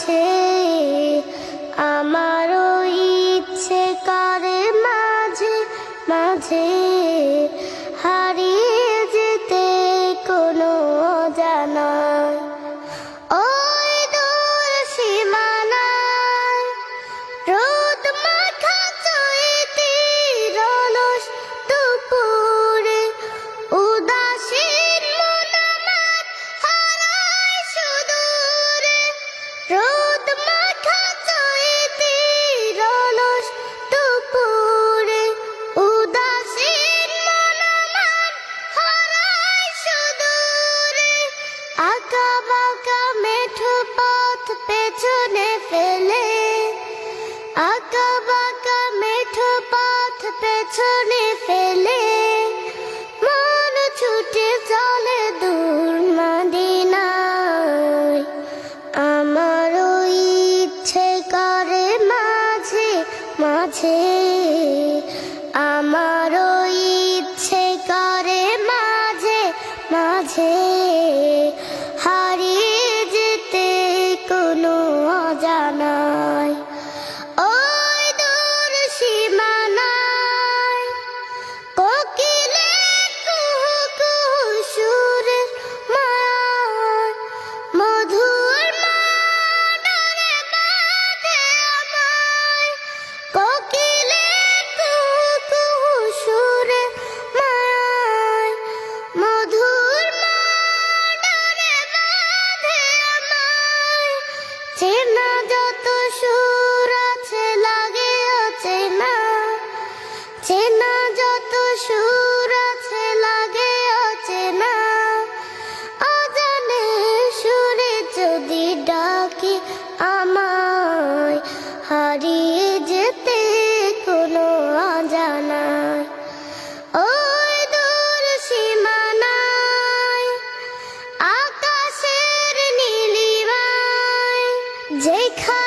মাঝে আমারও ইচ্ছে করে মাঝে মাঝে। বাঁকা মেঠো পথ পেছনে ফেলে। আকা বাঁকা মেঠো পথ পেছনে ফেলে। মন ছুটে চলে দূর মদিনায়। আমারও ইচ্ছে করে মাঝে মাঝে চেনা যত সুর আছে লাগে অচেনা চেনা Jake.